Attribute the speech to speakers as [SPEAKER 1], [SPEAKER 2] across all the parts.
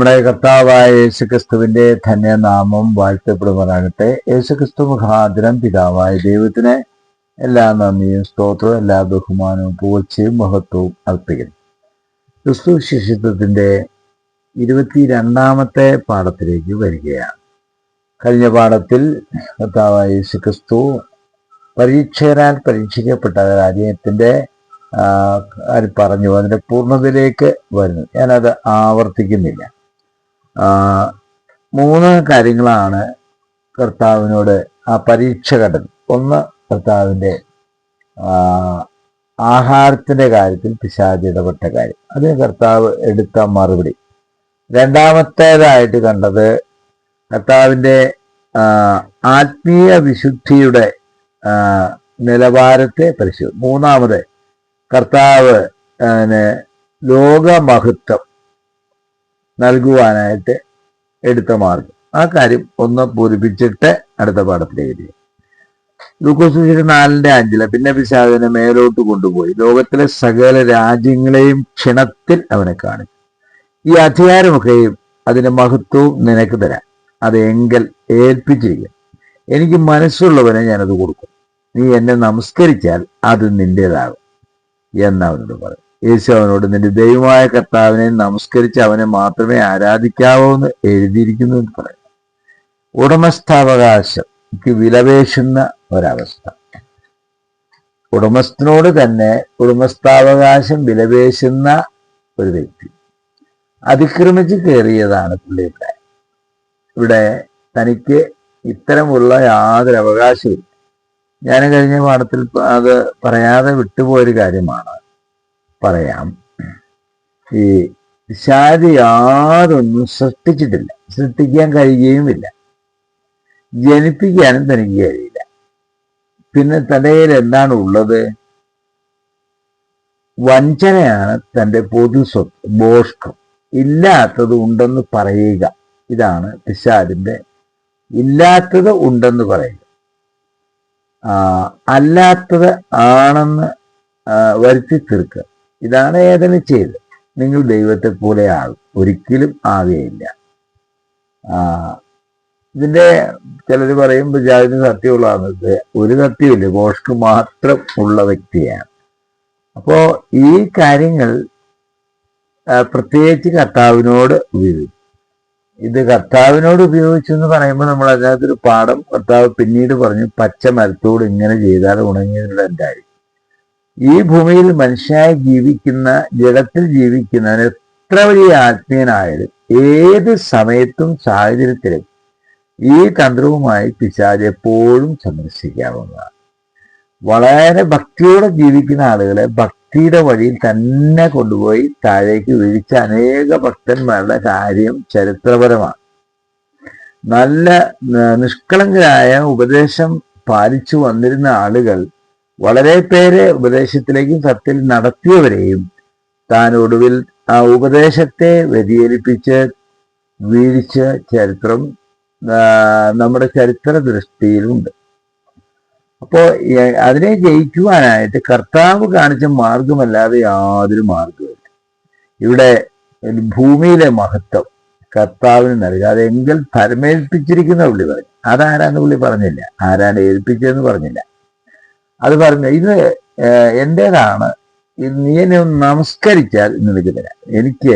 [SPEAKER 1] നമ്മുടെ കർത്താവായ യേശുക്രിസ്തുവിന്റെ ധന്യനാമം വാഴ്ത്തപ്പെടുമാറാകട്ടെ. യേശുക്രിസ്തു മുഖാന്തരം പിതാവായ ദൈവത്തിന് എല്ലാ നന്ദിയും സ്തോത്രവും എല്ലാ ബഹുമാനവും പൂർച്ചയും മഹത്വവും അർപ്പിക്കുന്നു. ക്രിസ്തു ശിഷ്യത്വത്തിന്റെ ഇരുപത്തിരണ്ടാമത്തെ പാഠത്തിലേക്ക് വരികയാണ്. കഴിഞ്ഞ പാഠത്തിൽ കർത്താവായ യേശുക്രിസ്തു പരീക്ഷകരാൽ പരീക്ഷിക്കപ്പെട്ട കാര്യത്തിന്റെ പറഞ്ഞു. അതിന്റെ പൂർണതയിലേക്ക് വരുന്നു. ഞാനത് ആവർത്തിക്കുന്നില്ല. മൂന്ന് കാര്യങ്ങളാണ് കർത്താവിനോട് ആ പരീക്ഷ കടൽ. ഒന്ന് കർത്താവിന്റെ ആഹാരത്തിന്റെ കാര്യത്തിൽ പിശാജ് ഇടപെട്ട കാര്യം. അതിന് കർത്താവ് എടുത്ത മറുപടി. രണ്ടാമത്തേതായിട്ട് കണ്ടത് കർത്താവിന്റെ ആത്മീയ വിശുദ്ധിയുടെ നിലവാരത്തെ പരിശോധി മൂന്നാമത് കർത്താവ് ലോകമഹത്വം നൽകുവാനായിട്ട് എടുത്ത മാർഗം. ആ കാര്യം ഒന്ന് പൂരിപ്പിച്ചിട്ട് അടുത്ത പാഠത്തിലേക്ക് തിരിയാം. ലൂക്കോസ് നാലിന്റെ അഞ്ചിൽ പിന്നെ പിശാദിനെ മേലോട്ട് കൊണ്ടുപോയി. ലോകത്തിലെ സകല രാജ്യങ്ങളെയും ക്ഷണത്തിൽ അവനെ കാണിച്ചു ഈ അധികാരമൊക്കെയും അതിന്റെ മഹത്വവും നിനക്ക് തരാം. അത് എങ്കിൽ ഏൽപ്പിച്ചിരിക്കും. എനിക്ക് മനസ്സുള്ളവനെ ഞാനത് കൊടുക്കും. നീ എന്നെ നമസ്കരിച്ചാൽ അത് നിന്റേതാകും എന്നവനോട് പറയും യേശു അവനോട് നിന്റെ ദൈവമായ കർത്താവിനെ നമസ്കരിച്ച് അവനെ മാത്രമേ ആരാധിക്കാവൂ എന്ന് എഴുതിയിരിക്കുന്നു എന്ന് പറയാം ഉടമസ്ഥാവകാശം വിലപേശുന്ന ഒരവസ്ഥ. ഉടമസ്ഥനോട് തന്നെ ഉടമസ്ഥാവകാശം വിലപേശുന്ന ഒരു വ്യക്തി അതിക്രമിച്ച് കയറിയതാണ് പുള്ളിയുടെ. ഇവിടെ തനിക്ക് ഇത്തരമുള്ള യാതൊരു അവകാശവും ഞാൻ കഴിഞ്ഞ പാഠത്തിൽ അത് പറയാതെ വിട്ടുപോയൊരു കാര്യമാണ്. പറയാം. ഈ ശാരി യാതൊന്നും സൃഷ്ടിച്ചിട്ടില്ല. സൃഷ്ടിക്കാൻ കഴിയുകയുമില്ല. ജനിപ്പിക്കാനും തനിക്ക് കഴിയില്ല പിന്നെ തലയിൽ എന്താണ് ഉള്ളത്? വഞ്ചനയാണ് തന്റെ പൊതു സ്വത്ത് ബോഷ്കം. ഇല്ലാത്തത് ഉണ്ടെന്ന് പറയുക. ഇതാണ് പിശാദിന്റെ ഇല്ലാത്തത് ഉണ്ടെന്ന് പറയുക. അല്ലാത്തത് ആണെന്ന് വരുത്തി തീർക്കുക. ഇതാണ് ഏതെന്ന് ചെയ്ത്. നിങ്ങൾ ദൈവത്തെ പോലെ ആകും ഒരിക്കലും ആകുകയില്ല ആ, ഇതിന്റെ ചിലർ പറയും പിശാചിന് സത്യമുള്ളതാണ്. ഒരു സത്യമില്ല ഗോഷ്ക്ക് മാത്രം ഉള്ള വ്യക്തിയാണ്. അപ്പോ ഈ കാര്യങ്ങൾ പ്രത്യേകിച്ച് കർത്താവിനോട് ഉപയോഗിക്കും ഇത് കർത്താവിനോട് ഉപയോഗിച്ചു എന്ന് പറയുമ്പോൾ നമ്മൾ അതിനകത്തൊരു പാഠം കർത്താവ് പിന്നീട് പറഞ്ഞു പച്ച മരത്തോട് ഇങ്ങനെ ചെയ്താൽ ഉണങ്ങിയതിനുള്ള എന്തായി ഈ ഭൂമിയിൽ മനുഷ്യനായി ജീവിക്കുന്ന ജഡത്തിൽ ജീവിക്കുന്നവന് എത്ര വലിയ ആത്മീയനായാലും ഏത് സമയത്തും സാഹചര്യത്തിലും ഈ തന്ത്രവുമായി പിശാജ് എപ്പോഴും സന്ദർശിക്കാവുന്നതാണ്. വളരെ ഭക്തിയോടെ ജീവിക്കുന്ന ആളുകളെ ഭക്തിയുടെ വഴിയിൽ തന്നെ കൊണ്ടുപോയി താഴേക്ക് വീഴ്ച അനേക ഭക്തന്മാരുടെ കാര്യം ചരിത്രപരമാണ്. നല്ല നിഷ്കളങ്കരായ ഉപദേശം പാലിച്ചു വന്നിരുന്ന ആളുകൾ വളരെ പേരെ ഉപദേശത്തിലേക്കും സത്യത്തിൽ നടത്തിയവരെയും താൻ ഒടുവിൽ ആ ഉപദേശത്തെ വ്യതിചലിപ്പിച്ച് വീഴ്ച ചരിത്രം നമ്മുടെ ചരിത്ര ദൃഷ്ടിയിലുണ്ട്. അപ്പോ അതിനെ ജയിക്കുവാനായിട്ട് കർത്താവ് കാണിച്ച മാർഗമല്ലാതെ യാതൊരു മാർഗമില്ല ഇവിടെ ഭൂമിയിലെ മഹത്വം കർത്താവിന് നൽകുക. അതെങ്കിൽ പരമേൽപ്പിച്ചിരിക്കുന്ന പുള്ളി പറഞ്ഞു. അതാരാന്ന് പുള്ളി പറഞ്ഞില്ല. ആരാണ് ഏൽപ്പിച്ചതെന്ന് പറഞ്ഞില്ല. അത് പറഞ്ഞു ഇത് ഇത് നീ എന്നെ ഒന്ന് നമസ്കരിച്ചാൽ എന്ന് വിളിക്കുന്ന എനിക്ക്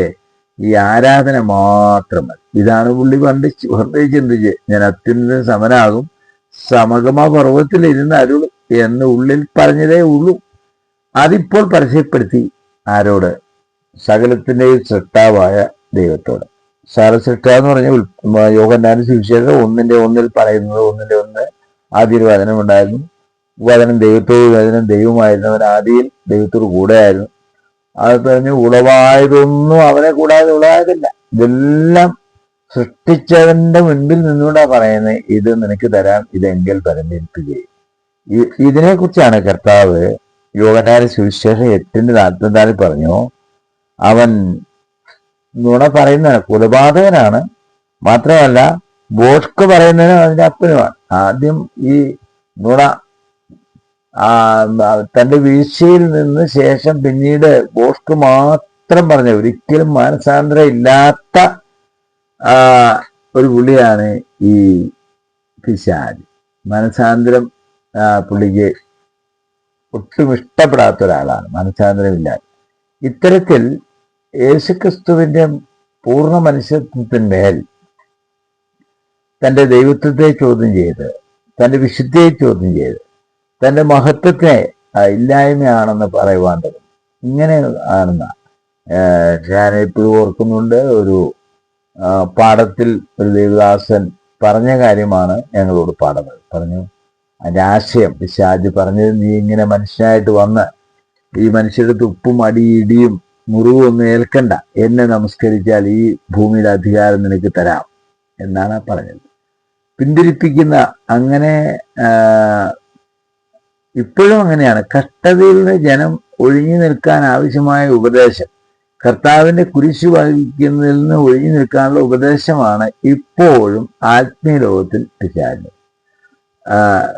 [SPEAKER 1] ഈ ആരാധന മാത്രം മതി. ഇതാണ് പുള്ളി പണ്ട് വെറുതെ ചിന്തിച്ച് ഞാൻ അത്യുന്നത സമനാകും. സമഗമ പർവത്തിൽ ഇരുന്ന് അരുൾ എന്ന് ഉള്ളിൽ പറഞ്ഞതേ ഉള്ളൂ. അതിപ്പോൾ പരസ്യപ്പെടുത്തി ആരോട്? സകലത്തിന്റെയും സൃഷ്ടാവായ ദൈവത്തോട്. സർവസൃഷ്ട എന്ന് പറഞ്ഞ യോഗന്നാന സുവിശേഷം ഒന്നിന്റെ ഒന്നിൽ പറയുന്നത് ഒന്നിന്റെ ഒന്ന് ആദ്യ ഒരു വചനം ദൈവത്തോട് വചനം വചനം ദൈവമായിരുന്നവൻ ആദിയിൽ ദൈവത്തോട് കൂടെയായിരുന്നു. അത് പറഞ്ഞ് ഉളവായതൊന്നും അവനെ കൂടാതെ ഉളവായതില്ല. ഇതെല്ലാം സൃഷ്ടിച്ചവന്റെ മുൻപിൽ നിന്നുകൊണ്ടാ പറയുന്നത് ഇത് നിനക്ക് തരാം ഇതെങ്കിൽ പരമേൽപ്പിക്കുകയും ഇതിനെ കുറിച്ചാണ് കർത്താവ് യോഗനാരി സുവിശേഷം എട്ടിന്റെ നാൽപ്പത്തിനാലിൽ പറഞ്ഞു അവൻ നുണ പറയുന്നതാണ് കൊലപാതകനാണ്. മാത്രമല്ല ബോഷ്ക്ക് പറയുന്നതിനും അതിന്റെ അപ്പനുമാണ്. ആദ്യം ഈ നുണ തന്റെ വീഴ്ചയിൽ നിന്ന് ശേഷം പിന്നീട് ബോഷ്ക്ക് മാത്രം പറഞ്ഞ ഒരിക്കലും മാനസാന്തര ഇല്ലാത്ത ഒരു പുള്ളിയാണ് ഈ പിശാജ്. മനസാന്തരം പുള്ളിക്ക് ഒട്ടും ഇഷ്ടപ്പെടാത്ത ഒരാളാണ്. മനസാന്തരമില്ലാതെ ഇത്തരത്തിൽ യേശുക്രിസ്തുവിന്റെ പൂർണ മനുഷ്യത്വത്തിന്മേൽ തന്റെ ദൈവത്വത്തെ ചോദ്യം ചെയ്ത് തന്റെ വിശുദ്ധിയെ ചോദ്യം ചെയ്ത് തന്റെ മഹത്വത്തെ ഇല്ലായ്മയാണെന്ന് പറയുവാൻ തുടങ്ങി. ഇങ്ങനെ ആണെന്ന ഞാൻ എപ്പോഴും ഓർക്കുന്നുണ്ട്. ഒരു പാഠത്തിൽ ഒരു ദേവദാസൻ പറഞ്ഞ കാര്യമാണ് ഞങ്ങളോട് പാടുന്നത് പറഞ്ഞു അതിന്റെ ആശയം പിശാജ് പറഞ്ഞത് നീ ഇങ്ങനെ മനുഷ്യനായിട്ട് വന്ന് ഈ മനുഷ്യരുടെ തുപ്പും അടി ഇടിയും മുറിവും ഒന്നും ഏൽക്കണ്ട. എന്നെ നമസ്കരിച്ചാൽ ഈ ഭൂമിയുടെ അധികാരം നിനക്ക് തരാം എന്നാണ് പറഞ്ഞത്. പിന്തിരിപ്പിക്കുന്ന അങ്ങനെ ഇപ്പോഴും അങ്ങനെയാണ്. കഷ്ടതയിൽ നിന്ന് ജനം ഒഴിഞ്ഞു നിൽക്കാൻ ആവശ്യമായ ഉപദേശം. കർത്താവിന്റെ കുരിശു വഹിക്കുന്നതിൽ നിന്ന് ഒഴിഞ്ഞു നിൽക്കാനുള്ള ഉപദേശമാണ് ഇപ്പോഴും ആത്മീയ ലോകത്തിൽ പിശാച്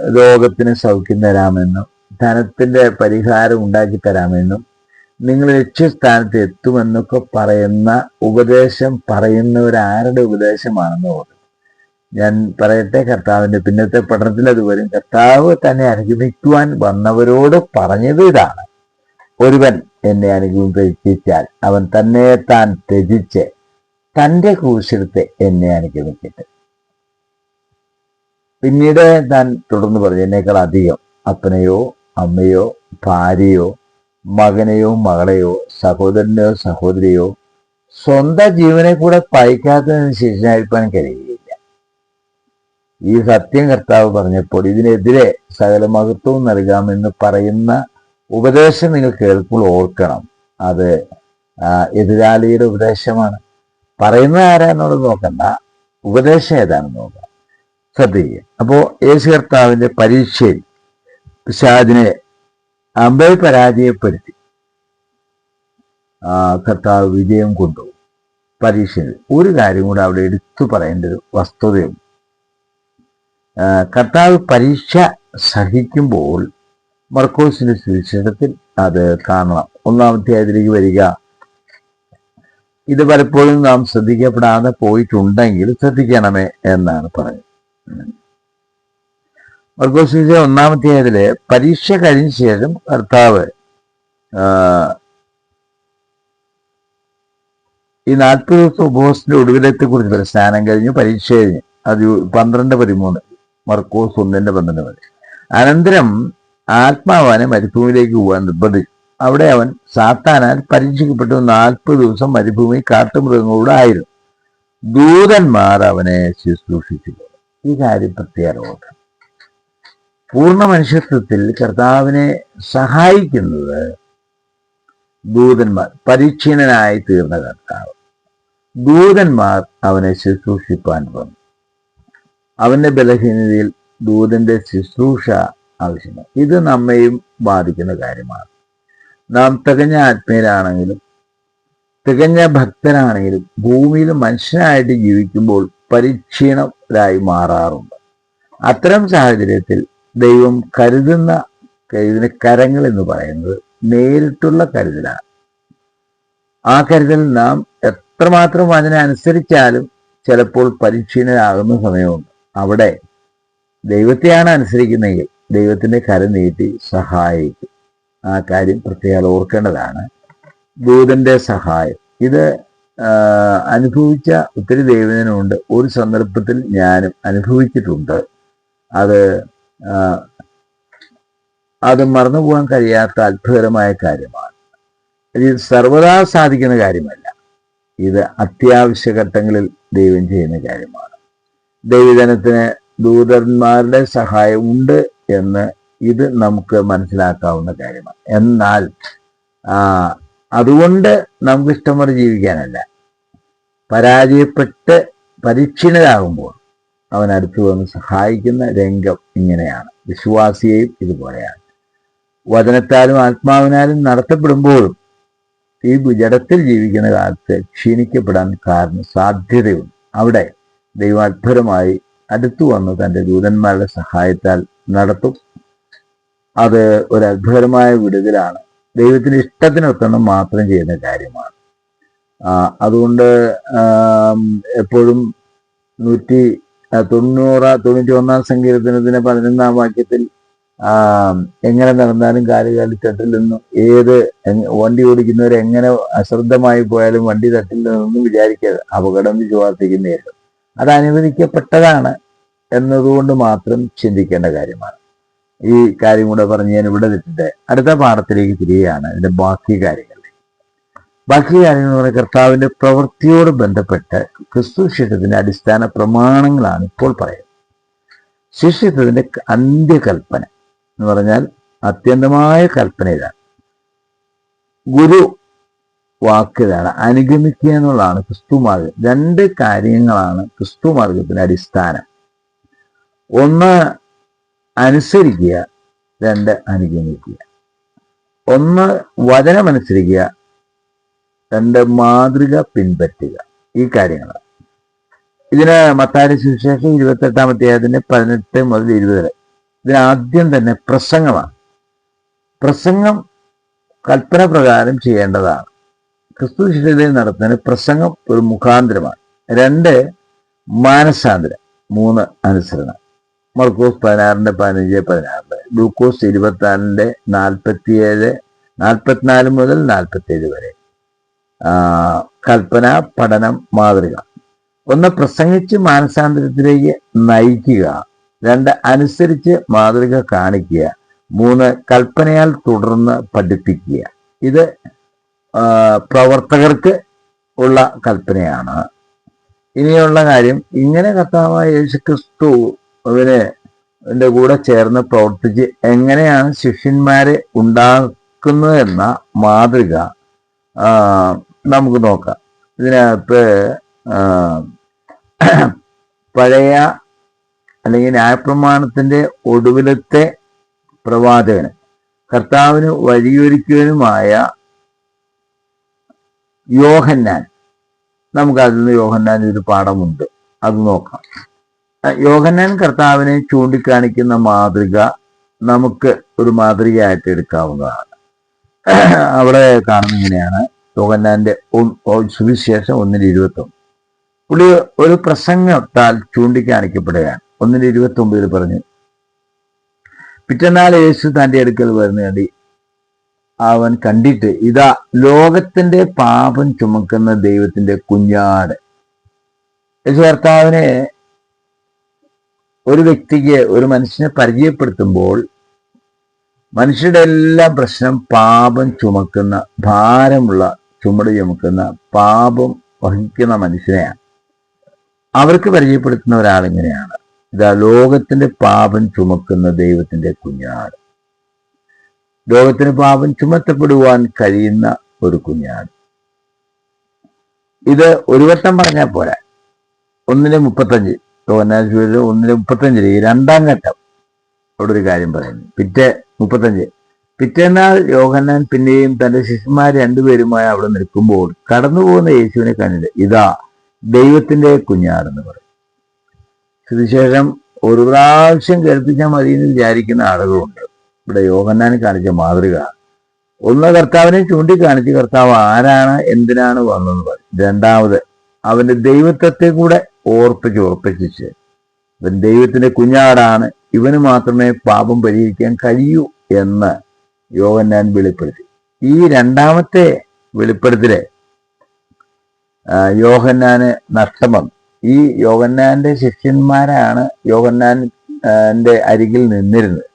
[SPEAKER 1] ലോകത്തിന് സൗഖ്യം തരാമെന്നും ധനത്തിന്റെ പരിഹാരം ഉണ്ടാക്കി തരാമെന്നും നിങ്ങൾ ലക്ഷ്യസ്ഥാനത്ത് എത്തുമെന്നൊക്കെ പറയുന്ന ഉപദേശം പറയുന്നവരാരുടെ ഉപദേശമാണെന്ന് ഓർക്കും ഞാൻ പറയട്ടെ കർത്താവിന്റെ പിന്നത്തെ പഠനത്തിൽ അത് വരും. കർത്താവ് തന്നെ അനുഗമിക്കുവാൻ വന്നവരോട് പറഞ്ഞത് ഇതാണ്. ഒരുവൻ എന്നെ അനുഗമിച്ചാൽ അവൻ തന്നെ താൻ ത്യജിച്ച് തന്റെ കൂശിരത്തെ എന്നെ അനുഗമിക്കട്ടെ. പിന്നീട് താൻ തുടർന്ന് പറഞ്ഞു എന്നേക്കാൾ അധികം അപ്പനെയോ അമ്മയോ ഭാര്യയോ മകനെയോ മകളെയോ സഹോദരനെയോ സഹോദരിയോ സ്വന്തം ജീവനെ കൂടെ പഴിക്കാത്തതിന് ശേഷമായിരിക്കാൻ കഴിയുകയില്ല ഈ സത്യം കർത്താവ് പറഞ്ഞപ്പോൾ ഇതിനെതിരെ സകല മഹത്വവും നൽകാമെന്ന് പറയുന്ന ഉപദേശം നിങ്ങൾ കേൾക്കുമ്പോൾ ഓർക്കണം. അത് എതിരാളിയുടെ ഉപദേശമാണ്. പറയുന്ന ആരാന്നുള്ളത് നോക്കണ്ട. ഉപദേശം ഏതാണെന്ന് നോക്കാം. ശ്രദ്ധിക്കുക. അപ്പോ യേശു കർത്താവിന്റെ പരീക്ഷയിൽ പിശാദിനെ അമ്പൽ പരാജയപ്പെടുത്തി. കർത്താവ് വിജയം കൊണ്ടുപോകും. പരീക്ഷയിൽ ഒരു കാര്യം കൂടെ അവിടെ എടുത്തു പറയേണ്ട ഒരു വസ്തുതയുണ്ട്. കർത്താവ് പരീക്ഷ സഹിക്കുമ്പോൾ മർക്കോസിന്റെ സുവിശേഷത്തിൽ അത് കാണണം. ഒന്നാമത്തെ അതിലേക്ക് വരിക. ഇത് പലപ്പോഴും നാം ശ്രദ്ധിക്കപ്പെടാതെ പോയിട്ടുണ്ടെങ്കിൽ ശ്രദ്ധിക്കണമേ എന്നാണ് പറയുന്നത്. മർക്കോസിന്റെ ഒന്നാമത്തെ അതിൽ പരീക്ഷ കഴിഞ്ഞ ശേഷം കർത്താവ് ഈ നാൽപ്പത് ദിവസം ഉപവാസത്തിന്റെ ഒടുവിലത്തെ കുറിച്ച് സ്നാനം കഴിഞ്ഞു പരീക്ഷ കഴിഞ്ഞു. അത് പന്ത്രണ്ട് പതിമൂന്ന്. മർക്കോസ് ഒന്നിന്റെ പന്ത്രണ്ട് വരെ അനന്തരം ആത്മാവാനെ മരുഭൂമിയിലേക്ക് പോകാൻ നിർബന്ധിച്ചു അവിടെ അവൻ സാത്താനാൽ പരീക്ഷിക്കപ്പെട്ടു നാൽപ്പത് ദിവസം മരുഭൂമി കാട്ടുമൃഗങ്ങളോട് ആയിരുന്നു. ദൂതന്മാർ അവനെ ശുശ്രൂഷിച്ചു ഈ കാര്യം പ്രത്യേകമാണ് പൂർണ മനുഷ്യത്വത്തിൽ കർത്താവിനെ സഹായിക്കുന്നത് ദൂതന്മാർ പരീക്ഷീണനായി തീർന്ന കർത്താവ്. ദൂതന്മാർ അവനെ ശുശ്രൂഷിപ്പാൻ വന്നു. അവന്റെ ബലഹീനതയിൽ ദൂതന്റെ ശുശ്രൂഷ ആവശ്യമാണ്. ഇത് നമ്മയും ബാധിക്കുന്ന കാര്യമാണ്. നാം തികഞ്ഞ ആത്മീയരാണെങ്കിലും തികഞ്ഞ ഭക്തരാണെങ്കിലും ഭൂമിയിൽ മനുഷ്യനായിട്ട് ജീവിക്കുമ്പോൾ പരിക്ഷീണരായി മാറാറുണ്ട്. അത്തരം സാഹചര്യത്തിൽ ദൈവം കരുതുന്ന ഇതിന് കരങ്ങൾ എന്ന് പറയുന്നത് നേരിട്ടുള്ള കരുതലാണ്. ആ കരുതൽ നാം എത്രമാത്രം അതിനനുസരിച്ചാലും ചിലപ്പോൾ പരിക്ഷീണരാകുന്ന സമയമുണ്ട്. അവിടെ ദൈവത്തെയാണ് അനുസരിക്കുന്നതെങ്കിൽ ദൈവത്തിന്റെ കരം നീട്ടി സഹായിക്കും. ആ കാര്യം പ്രത്യേകം ഓർക്കേണ്ടതാണ്. ദൂതന്റെ സഹായം. ഇത് അനുഭവിച്ച ഒത്തിരി ദൈവജനമുണ്ട് ഒരു സന്ദർഭത്തിൽ ഞാനും അനുഭവിച്ചിട്ടുണ്ട്. അത് അത് മറന്നുപോകാൻ കഴിയാത്ത അത്ഭുതകരമായ കാര്യമാണ്. ഇത് സർവദാ സാധിക്കുന്ന കാര്യമല്ല. ഇത് അത്യാവശ്യ ഘട്ടങ്ങളിൽ ദൈവം ചെയ്യുന്ന കാര്യമാണ്. ദൈവജനത്തിന് ദൂതന്മാരുടെ സഹായം ഉണ്ട് എന്ന് ഇത് നമുക്ക് മനസ്സിലാക്കാവുന്ന കാര്യമാണ്. എന്നാൽ അതുകൊണ്ട് നമുക്ക് ഇഷ്ടം ജീവിക്കാനല്ല. പരാജയപ്പെട്ട് പരീക്ഷിണരാകുമ്പോൾ അവൻ അടുത്തു വന്ന് സഹായിക്കുന്ന രംഗം ഇങ്ങനെയാണ്. വിശ്വാസിയെയും ഇതുപോലെയാണ്. വചനത്താലും ആത്മാവിനാലും നടത്തപ്പെടുമ്പോഴും ഈ ജഡത്തിൽ ജീവിക്കുന്ന കാലത്ത് ക്ഷീണിക്കപ്പെടാൻ കാരണം സാധ്യതയുണ്ട്. അവിടെ ദൈവം അത്ഭുതമായി അടുത്തു വന്ന് തന്റെ ദൂതന്മാരുടെ സഹായത്താൽ നടത്തും. അത് ഒരു അത്ഭുതകരമായ വിടുതലാണ്. ദൈവത്തിന്റെ ഇഷ്ടത്തിനൊത്തണം മാത്രം ചെയ്യുന്ന കാര്യമാണ്. അതുകൊണ്ട് എപ്പോഴും നൂറ്റി തൊണ്ണൂറ് തൊണ്ണൂറ്റി ഒന്നാം സങ്കീർത്തനത്തിന് പതിനൊന്നാം വാക്യത്തിൽ എങ്ങനെ നടന്നാലും കാലുകാലി തട്ടില്ലെന്നും ഏത് വണ്ടി ഓടിക്കുന്നവർ എങ്ങനെ അശ്രദ്ധമായി പോയാലും വണ്ടി തട്ടില്ലെന്നൊന്നും വിചാരിക്കരുത്. അപകടം വിശ്വാസിക്കുന്നതല്ലോ അത് അനുവദിക്കപ്പെട്ടതാണ് എന്നതുകൊണ്ട് മാത്രം ചിന്തിക്കേണ്ട കാര്യമാണ്. ഈ കാര്യം കൂടെ പറഞ്ഞ് ഞാൻ ഇവിടെ നിൽക്കട്ടെ അടുത്ത പാഠത്തിലേക്ക് തിരികെയാണ് ഇതിന്റെ ബാക്കി കാര്യങ്ങൾ. ബാക്കി കാര്യങ്ങൾ എന്ന് പറയുന്നത് കർത്താവിന്റെ പ്രവൃത്തിയോട് ബന്ധപ്പെട്ട് ക്രിസ്തു ശിഷ്യത്തിന്റെ അടിസ്ഥാന പ്രമാണങ്ങളാണ് ഇപ്പോൾ പറയുന്നത്. ശിഷ്യത്വത്തിന്റെ അന്ത്യകൽപ്പന എന്ന് പറഞ്ഞാൽ അത്യന്തമായ കൽപ്പന ഇതാണ്. ഗുരു വാക്ക് ഇതാണ് അനുഗമിക്കുക എന്നുള്ളതാണ് ക്രിസ്തു മാർഗം രണ്ട് കാര്യങ്ങളാണ് ക്രിസ്തു മാർഗത്തിന്റെ അടിസ്ഥാനം. ഒന്ന് അനുസരിക്കുക. രണ്ട് അനുഗമിക്കുക. ഒന്ന് വചനമനുസരിക്കുക. രണ്ട് മാതൃക പിൻപറ്റുക. ഈ കാര്യങ്ങളാണ്. ഇതിന് മത്താരി സുവിശേഷം ഇരുപത്തെട്ടാം അധ്യായത്തിന്റെ പതിനെട്ട് മുതൽ ഇരുപത് വരെ. ഇതിനാദ്യം തന്നെ പ്രസംഗമാണ്. പ്രസംഗം കൽപ്പന പ്രകാരം ചെയ്യേണ്ടതാണ്. ക്രിസ്തു ശിഷ്യതയിൽ നടത്തുന്നതിന് പ്രസംഗം ഒരു മുഖാന്തരമാണ്. രണ്ട് മാനസാന്തരം. മൂന്ന് അനുസരണം. മർക്കോസ് പതിനാറിന്റെ പതിനഞ്ച് പതിനാറിൽ ഗ്ലൂക്കോസ് ഇരുപത്തിനാലിന്റെ നാൽപ്പത്തിയേഴ് നാൽപ്പത്തിനാല് മുതൽ നാൽപ്പത്തിയേഴ് വരെ. കൽപ്പന പഠനം മാതൃക. ഒന്ന് പ്രസംഗിച്ച് മാനസാന്തരത്തിലേക്ക് നയിക്കുക. രണ്ട് അനുസരിച്ച് മാതൃക കാണിക്കുക. മൂന്ന് കൽപ്പനയാൽ തുടർന്ന് പഠിപ്പിക്കുക. ഇത് പ്രവർത്തകർക്ക് ഉള്ള കൽപ്പനയാണ്. ഇനിയുള്ള കാര്യം ഇങ്ങനെ കർത്താവായ യേശുക്രിസ്തു അവന് അതിന്റെ കൂടെ ചേർന്ന് പ്രവർത്തിച്ച് എങ്ങനെയാണ് ശിഷ്യന്മാരെ ഉണ്ടാക്കുന്നത് എന്ന മാതൃക നമുക്ക് നോക്കാം. ഇതിനകത്ത് പഴയ അല്ലെങ്കിൽ ന്യായപ്രമാണത്തിന്റെ ഒടുവിലത്തെ പ്രവാചകന് കർത്താവിന് വഴിയൊരുക്കുവാനുമായ യോഹന്നാൻ. നമുക്ക് അതിൽ നിന്ന് യോഹന്നാൻ ഒരു പാഠമുണ്ട്. അത് നോക്കാം. യോഹന്നാൻ കർത്താവിനെ ചൂണ്ടിക്കാണിക്കുന്ന മാതൃക നമുക്ക് ഒരു മാതൃകയായിട്ട് എടുക്കാവുന്നതാണ്. അവിടെ കാണുന്ന ഇങ്ങനെയാണ്. യോഹന്നാന്റെ സുവിശേഷം ഒന്നിന് ഇരുപത്തി ഒന്ന് പുള്ളി ഒരു പ്രസംഗത്താൽ ചൂണ്ടിക്കാണിക്കപ്പെടുകയാണ്. ഒന്നിന് ഇരുപത്തി ഒമ്പതിൽ പറഞ്ഞു പിറ്റന്നാൾ യേശു തന്റെ അടുക്കൽ വരുന്ന അവൻ കണ്ടിട്ട് ഇതാ ലോകത്തിന്റെ പാപം ചുമക്കുന്ന ദൈവത്തിന്റെ കുഞ്ഞാട്. ഭർത്താവിനെ ഒരു വ്യക്തിക്ക് ഒരു മനുഷ്യനെ പരിചയപ്പെടുത്തുമ്പോൾ മനുഷ്യരുടെ എല്ലാം പ്രശ്നം പാപം ചുമക്കുന്ന ഭാരമുള്ള ചുമട് ചുമക്കുന്ന പാപം വഹിക്കുന്ന മനുഷ്യനെയാണ്. അവർക്ക് പരിചയപ്പെടുത്തുന്ന ഒരാൾ ഇങ്ങനെയാണ്. ഇതാ ലോകത്തിന്റെ പാപം ചുമക്കുന്ന ദൈവത്തിന്റെ കുഞ്ഞാട്. ലോകത്തിന് പാപം ചുമത്തപ്പെടുവാൻ കഴിയുന്ന ഒരു കുഞ്ഞാണ്. ഇത് ഒരു വട്ടം പറഞ്ഞാൽ പോരാ. ഒന്നിന് മുപ്പത്തഞ്ച് യോഹന്നാശ്വരിൽ ഒന്നിന് മുപ്പത്തഞ്ചിൽ ഈ രണ്ടാം ഘട്ടം. അവിടെ ഒരു കാര്യം പറയുന്നു. പിറ്റേ മുപ്പത്തഞ്ച്. പിറ്റേന്നാൾ യോഹന്നാൻ പിന്നെയും തന്റെ ശിഷ്യന്മാർ രണ്ടുപേരുമായി അവിടെ നിൽക്കുമ്പോൾ കടന്നു പോകുന്ന യേശുവിനെ കണ്ടിട്ട് ഇതാ ദൈവത്തിന്റെ കുഞ്ഞാടെന്ന് പറയും. സുവിശേഷം ഒരു പ്രാവശ്യം കേൾപ്പിച്ചാൽ മതി എന്ന് വിചാരിക്കുന്ന ആളുകളുണ്ട്. ഇവിടെ യോഹന്നാൻ കാണിച്ച മാതൃക. ഒന്ന് കർത്താവിനെ ചൂണ്ടിക്കാണിച്ച് കർത്താവ് ആരാണ് എന്തിനാണ് വന്നതെന്ന് പറയും. രണ്ടാമത് അവന്റെ ദൈവത്വത്തെ കൂടെ ഓർപ്പിച്ച് ഉറപ്പിച്ച് ഇവൻ ദൈവത്തിന്റെ കുഞ്ഞാടാണ് ഇവന് മാത്രമേ പാപം പരിഹരിക്കാൻ കഴിയൂ എന്ന് യോഹന്നാൻ വെളിപ്പെടുത്തി. ഈ രണ്ടാമത്തെ വെളിപ്പെടുത്തൽ യോഹന്നാന് നഷ്ടം വന്നു. ഈ യോഹന്നാന്റെ ശിഷ്യന്മാരാണ് യോഹന്നാന്റെ അരികിൽ നിന്നിരുന്നത്.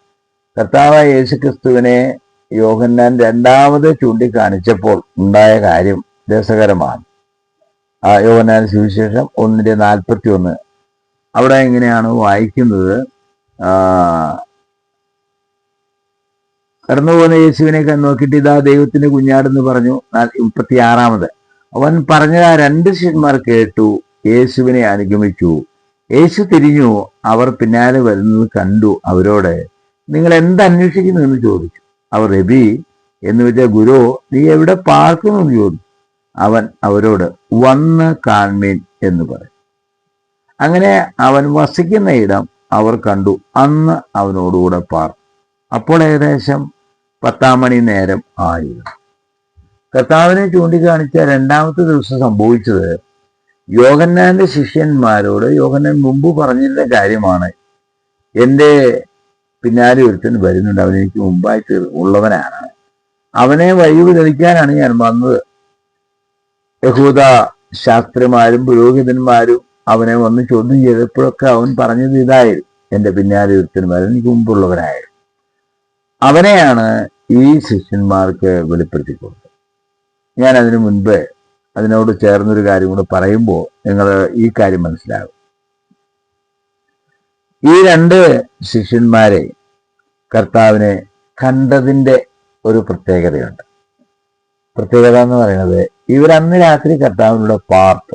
[SPEAKER 1] കർത്താവായ യേശുക്രിസ്തുവിനെ യോഹന്നാൻ രണ്ടാമത് ചൂണ്ടിക്കാണിച്ചപ്പോൾ ഉണ്ടായ കാര്യം രസകരമാണ്. ആ യോഹന്നാൻ സുവിശേഷം ഒന്നിന്റെ നാൽപ്പത്തി ഒന്ന് അവിടെ എങ്ങനെയാണ് വായിക്കുന്നത്? ആ, കടന്നു യേശുവിനെ നോക്കിയിട്ട് ഇതാ ദൈവത്തിന്റെ കുഞ്ഞാടെന്ന് പറഞ്ഞു. മുപ്പത്തി ആറാമത് അവൻ പറഞ്ഞ ആ രണ്ട് ശിഷ്യന്മാർ കേട്ടു യേശുവിനെ അനുഗമിച്ചു. യേശു തിരിഞ്ഞു അവർ പിന്നാലെ വരുന്നത് കണ്ടു അവരോട് നിങ്ങൾ എന്ത് അന്വേഷിക്കുന്നു എന്ന് ചോദിച്ചു. അവർ രബി എന്ന് വെച്ചാൽ ഗുരു നീ എവിടെ പാർക്കുന്നു എന്ന് ചോദിച്ചു. അവൻ അവരോട് വന്ന് കാൺമീൻ എന്ന് പറയും. അങ്ങനെ അവൻ വസിക്കുന്ന ഇടം അവർ കണ്ടു. അന്ന് അവനോടുകൂടെ പാർത്തു. അപ്പോൾ ഏകദേശം പത്താം മണി നേരം ആയിരുന്നു. കർത്താവിനെ ചൂണ്ടിക്കാണിച്ച രണ്ടാമത്തെ ദിവസം സംഭവിച്ചത് യോഗന്നാന്റെ ശിഷ്യന്മാരോട് യോഗന്നാൻ മുമ്പ് പറഞ്ഞിരുന്ന കാര്യമാണ്. എന്റെ പിന്നാലെ ഒരുത്തൻ വരുന്നുണ്ട്. അവൻ എനിക്ക് മുമ്പായി ഉള്ളവനാണ്. അവനെ വഴി തെളിക്കാനാണ് ഞാൻ വന്നത്. യഹൂദ ശാസ്ത്രിമാരും പുരോഹിതന്മാരും അവനെ വന്ന് ചോദ്യം ചെയ്തപ്പോഴൊക്കെ അവൻ പറഞ്ഞത് ഇതായിരുന്നു എന്റെ പിന്നാലെ ഒരുത്തൻ വരും എനിക്ക് മുമ്പുള്ളവനായിരുന്നു അവനെയാണ് ഈ ശിഷ്യന്മാർക്ക് വെളിപ്പെടുത്തി കൊടുത്തത് ഞാൻ അതിനു മുൻപ് അതിനോട് ചേർന്നൊരു കാര്യം കൂടെ പറയുമ്പോൾ നിങ്ങൾ ഈ കാര്യം മനസ്സിലാകും. ഈ രണ്ട് ശിഷ്യന്മാരെ കർത്താവിനെ കണ്ടതിന്റെ ഒരു പ്രത്യേകതയുണ്ട്. പ്രത്യേകത എന്ന് പറയുന്നത് ഇവരന്ന് രാത്രി കർത്താവിനോട് പാർത്തു.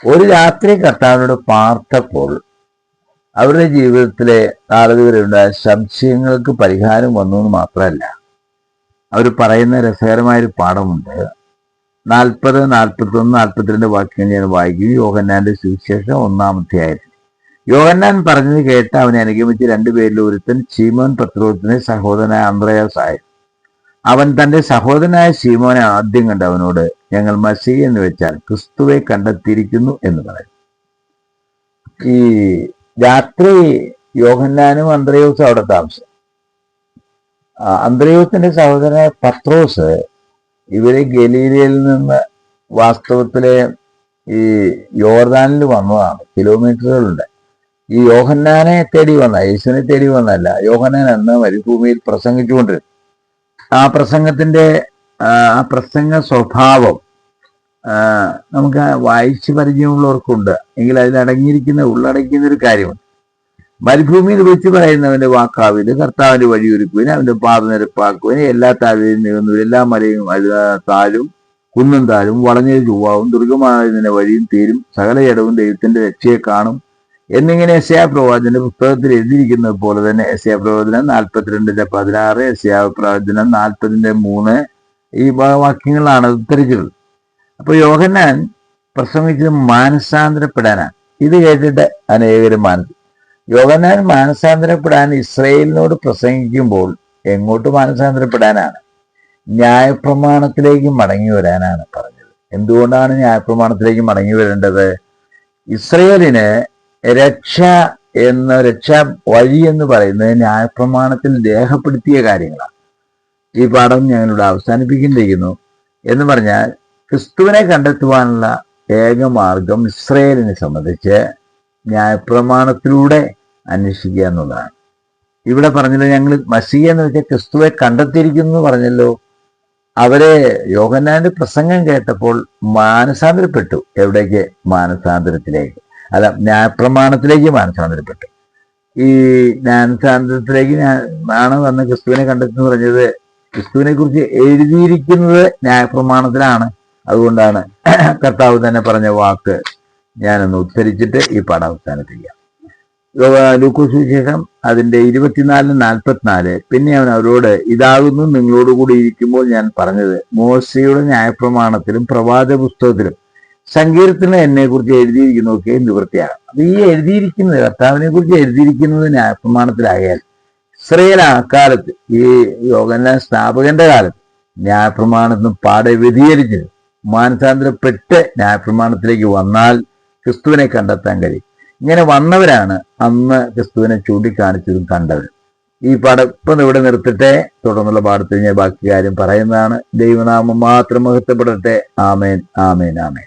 [SPEAKER 1] ഒരു രാത്രി കർത്താവിനോട് പാർത്തപ്പോൾ അവരുടെ ജീവിതത്തിലെ നാളുവരെയുണ്ടായ സംശയങ്ങൾക്ക് പരിഹാരം വന്നു എന്ന് മാത്രമല്ല അവർ പറയുന്ന രസകരമായൊരു പാഠമുണ്ട്. നാൽപ്പത് നാൽപ്പത്തി ഒന്ന് നാൽപ്പത്തിരണ്ട് വാക്യങ്ങൾ ഞാൻ വായിക്കും. യോഹന്നാന്റെ സുവിശേഷം ഒന്നാമത്തെ ആയിരുന്നു യോഹന്നാൻ പറഞ്ഞത് കേട്ട് അവനെ അനുഗമിച്ച് രണ്ടുപേരിൽ ഒരുത്തൻ ചീമോൻ പത്രോസിന്റെ സഹോദരനായ അന്ത്രയാസ് ആയി അവൻ തന്റെ സഹോദരനായ ശീമോനെ ആദ്യം കണ്ട് അവനോട് ഞങ്ങൾ മസി എന്ന് വെച്ചാൽ ക്രിസ്തുവെ കണ്ടെത്തിയിരിക്കുന്നു എന്ന് പറയും ഈ രാത്രി യോഹന്നാനും അന്ത്രയോസും അവിടെ താമസം. അന്ത്രയോസിന്റെ സഹോദരനായ പത്രോസ് ഇവരെ ഗലീലയിൽ നിന്ന് വാസ്തവത്തിലെ ഈ യോർദാനിൽ വന്നതാണ്. കിലോമീറ്ററുകളുണ്ട്. ഈ യോഹന്നാനെ തേടി വന്ന യേശുവിനെ തേടി വന്നല്ല യോഹന്നാൻ അന്ന് മരുഭൂമിയിൽ പ്രസംഗിച്ചുകൊണ്ടിരുന്നു ആ പ്രസംഗത്തിന്റെ ആ പ്രസംഗ സ്വഭാവം നമുക്ക് വായിച്ച് പരിചയമുള്ളവർക്കുണ്ട്. എങ്കിൽ അതിലടങ്ങിയിരിക്കുന്ന ഉള്ളടങ്ങിയിരുന്ന ഒരു കാര്യമുണ്ട്. മരുഭൂമിയിൽ വെച്ച് പറയുന്നവന്റെ വാക്കാവിന് കർത്താവിന്റെ വഴിയൊരുക്കുവിന് അവന്റെ പാത നിരപ്പാക്കുവിന് എല്ലാ താഴെയും നീങ്ങുന്നു എല്ലാ മലയും താഴും കുന്നും താഴും വളഞ്ഞ ചൊവ്വാവും ദുർഗമായതിന്റെ വഴിയും തീരും സകല ഇടവും ദൈവത്തിന്റെ രക്ഷയെ കാണും. എന്നിങ്ങനെ എസ്യാ പ്രവാചന്റെ പുസ്തകത്തിൽ എഴുതിയിരിക്കുന്നത് പോലെ തന്നെ എസ്യാ പ്രവചനം നാൽപ്പത്തിരണ്ടിന്റെ പതിനാറ് എസ്യാ പ്രവചനം നാൽപ്പതിന്റെ മൂന്ന് ഈ വാക്യങ്ങളാണ് ഉത്തരിച്ചിട്ടുള്ളത് അപ്പൊ യോഹന്നാൻ പ്രസംഗിച്ചത് മാനസാന്തരപ്പെടാനാണ്. ഇത് കേട്ടിട്ട് അനേകരും മാനസ് യോഹന്നാൻ മാനസാന്തരപ്പെടാൻ ഇസ്രയേലിനോട് പ്രസംഗിക്കുമ്പോൾ എങ്ങോട്ട് മാനസാന്തരപ്പെടാനാണ്? ന്യായപ്രമാണത്തിലേക്ക് മടങ്ങി വരാനാണ് പറഞ്ഞത്. എന്തുകൊണ്ടാണ് ന്യായപ്രമാണത്തിലേക്ക് മടങ്ങി വരേണ്ടത്? ഇസ്രയേലിന് രക്ഷ എന്ന രക്ഷാ വഴി എന്ന് പറയുന്നത് ന്യായപ്രമാണത്തിൽ രേഖപ്പെടുത്തിയ കാര്യങ്ങളാണ്. ഈ പാഠം ഞങ്ങളിവിടെ അവസാനിപ്പിക്കേണ്ടിയിരിക്കുന്നു. എന്ന് പറഞ്ഞാൽ ക്രിസ്തുവിനെ കണ്ടെത്തുവാനുള്ള ഏക മാർഗം ഇസ്രയേലിനെ സംബന്ധിച്ച് ന്യായപ്രമാണത്തിലൂടെ അന്വേഷിക്കുക എന്നുള്ളതാണ്. ഇവിടെ പറഞ്ഞല്ലോ ഞങ്ങൾ മസീഹ എന്ന് വെച്ചാൽ ക്രിസ്തുവെ കണ്ടെത്തിയിരിക്കുന്നു എന്ന് പറഞ്ഞല്ലോ. അവരെ യോഗനാന്റെ പ്രസംഗം കേട്ടപ്പോൾ മാനസാന്തരപ്പെട്ടു. എവിടേക്ക്? മാനസാന്തരത്തിലേക്ക്. അല്ല ന്യായപ്രമാണത്തിലേക്ക് മാനസാന്തരപ്പെട്ടു. ഈ ജ്ഞാനസാന്തരത്തിലേക്ക് ഞാൻ ആണ് വന്ന് ക്രിസ്തുവിനെ കണ്ടെത്തുന്നു പറഞ്ഞത്. ക്രിസ്തുവിനെ കുറിച്ച് എഴുതിയിരിക്കുന്നത് ന്യായപ്രമാണത്തിലാണ് അതുകൊണ്ടാണ് കർത്താവ് തന്നെ പറഞ്ഞ വാക്ക് ഞാനൊന്ന് ഉദ്ധരിച്ചിട്ട് ഈ പാഠം അവസാനിപ്പിക്കാം യോ- ലൂക്കോസ് വിശേഷം അതിന്റെ ഇരുപത്തിനാലിന് നാൽപ്പത്തിനാല്. പിന്നെ അവൻ അവരോട് ഇതാകുന്നു നിങ്ങളോടുകൂടി ഇരിക്കുമ്പോൾ ഞാൻ പറഞ്ഞത് മോശയുടെ ന്യായപ്രമാണത്തിലും പ്രവാചക പുസ്തകത്തിലും സങ്കീർത്തനം എന്നെ കുറിച്ച് എഴുതിയിരിക്കുന്നതൊക്കെ നിവൃത്തിയാണ്. അപ്പൊ ഈ എഴുതിയിരിക്കുന്നത് കർത്താവിനെ കുറിച്ച് എഴുതിയിരിക്കുന്നതിന് അപ്രമാണത്തിലായാൽ ഇസ്രയേൽ അക്കാലത്ത് കാലത്ത് ഈ യോഗന സ്ഥാപകന്റെ കാലത്ത് ന്യായപ്രമാണത്തിന് പാടെ വ്യതിചരിച്ചത് മാനസാന്തരപ്പെട്ട് ന്യായപ്രമാണത്തിലേക്ക് വന്നാൽ ക്രിസ്തുവിനെ കണ്ടെത്താൻ കഴിയും. ഇങ്ങനെ വന്നവരാണ് അന്ന് ക്രിസ്തുവിനെ ചൂണ്ടിക്കാണിച്ചതും കണ്ടത്. ഈ പടപ്പം ഇവിടെ നിർത്തിട്ടെ. തുടർന്നുള്ള പാഠത്തിൽ ഞാൻ ബാക്കി കാര്യം പറയുന്നതാണ്. ദൈവനാമം മാത്രം മഹത്വപ്പെടട്ടെ. ആമേൻ ആമേൻ ആമേൻ.